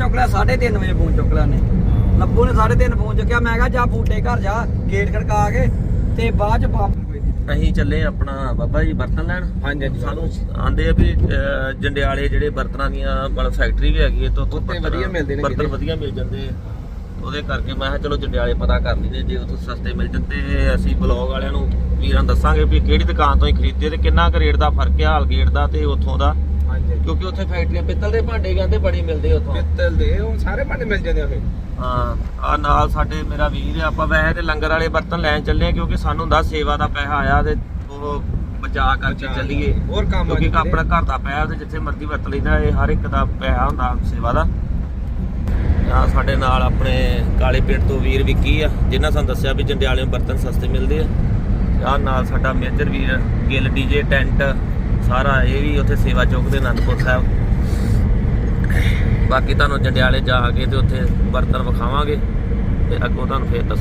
ਚੁੱਕ ਲਿਆ 3:30 ਵਜੇ ਫੋਨ ਚੁੱਕ ਲਿਆ ਨੇ ਲੱਭੂ ਨੇ 3:30 ਫੋਨ ਚੁੱਕਿਆ ਮੈਂ ਕਿਹਾ ਜਾ ਬੂਟੇ ਘਰ ਜਾ ਗੇਟ ਖੜਕਾ ਕੇ ਤੇ ਬਾਅਦ ਚ ਨਹੀਂ। ਅਸੀਂ ਚੱਲੇ ਆਪਣਾ ਬਾਬਾ ਜੀ ਬਰਤਨ ਲੈਣ। ਹਾਂਜੀ ਹਾਂਜੀ ਸਾਨੂੰ ਆਂਦੇ ਆ ਵੀ ਜੰਡਿਆਲੇ ਜਿਹੜੇ ਬਰਤਨਾਂ ਦੀਆਂ ਮਤਲਬ ਫੈਕਟਰੀ ਵੀ ਹੈਗੀ ਹੈ ਤੇ ਉੱਥੋਂ ਵਧੀਆ ਮਿਲਦੇ ਨੇ ਬਰਤਨ। ਵਧੀਆ ਮਿਲ ਜਾਂਦੇ ਆ। ਉਹਦੇ ਕਰਕੇ ਮੈਂ ਕਿਹਾ ਚਲੋ ਜੰਡਿਆਲੇ ਪਤਾ ਕਰ ਲਈਏ ਜੇ ਉੱਥੋਂ ਸਸਤੇ ਮਿਲ ਜਾਂਦੇ ਅਸੀਂ ਬਲੌਗ ਵਾਲਿਆਂ ਨੂੰ ਵੀਰਾਂ ਦੱਸਾਂਗੇ ਵੀ ਕਿਹੜੀ ਦੁਕਾਨ ਤੋਂ ਹੀ ਖਰੀਦੇ ਤੇ ਕਿੰਨਾ ਕੁ ਰੇਟ ਦਾ ਫ਼ਰਕ ਹੈ ਹਾਲਗੇਟ ਦਾ ਤੇ ਉੱਥੋਂ ਦਾ। ਹਾਂਜੀ। ਕਿਉਂਕਿ ਉੱਥੇ ਫੈਕਟਰੀਆਂ ਪਿੱਤਲ ਦੇ ਭਾਂਡੇ ਕਹਿੰਦੇ ਬੜੇ ਮਿਲਦੇ ਉੱਥੋਂ। ਪਿੱਤਲ ਦੇ ਉਹ ਸਾਰੇ ਭਾਂਡੇ ਮਿਲ ਜਾਂਦੇ ਫਿਰ। ਹਾਂ ਆ ਨਾਲ ਸਾਡੇ ਮੇਰਾ ਵੀਰ ਆ ਆਪਾਂ ਵੈਸੇ ਤੇ ਲੰਗਰ ਵਾਲੇ ਬਰਤਨ ਲੈਣ ਚੱਲੇ ਆ ਕਿਉਂਕਿ ਸਾਨੂੰ ਹੁੰਦਾ ਸੇਵਾ ਦਾ ਪੈਸਾ ਆਇਆ ਤੇ ਉਹ ਬਚਾ ਕਰਕੇ ਚੱਲੀਏ। ਹੋਰ ਕੰਮ ਕਿਉਂਕਿ ਆਪਣਾ ਘਰ ਦਾ ਪੈਸਾ ਤੇ ਜਿੱਥੇ ਮਰਜ਼ੀ ਵਰਤ ਲਈਦਾ ਇਹ ਹਰ ਇੱਕ ਦਾ ਪੈਸਾ ਹੁੰਦਾ ਸੇਵਾ ਦਾ। ਆ ਸਾਡੇ ਨਾਲ ਆਪਣੇ ਕਾਲੇ ਪਿੰਡ ਤੋਂ ਵੀਰ ਵਿੱਕੀ ਆ ਜਿਨ੍ਹਾਂ ਸਾਨੂੰ ਦੱਸਿਆ ਵੀ ਜੰਡਿਆਲੇ ਬਰਤਨ ਸਸਤੇ ਮਿਲਦੇ ਆ। ਆ ਨਾਲ ਸਾਡਾ Major Veer Gill DJ tent ਸਾਰਾ ਇਹ ਵੀ ਉੱਥੇ ਸੇਵਾ ਚੁੱਕਦੇ ਅਨੰਦਪੁਰ ਸਾਹਿਬ। ਬਾਕੀ ਤੁਹਾਨੂੰ ਜੰਡਿਆਲੇ ਜਾ ਕੇ ਤੇ ਉੱਥੇ ਬਰਤਨ ਵਿਖਾਵਾਂਗੇ ਤੇ ਅੱਗੋਂ ਤੁਹਾਨੂੰ ਫੇਰ ਦੱਸਾਂ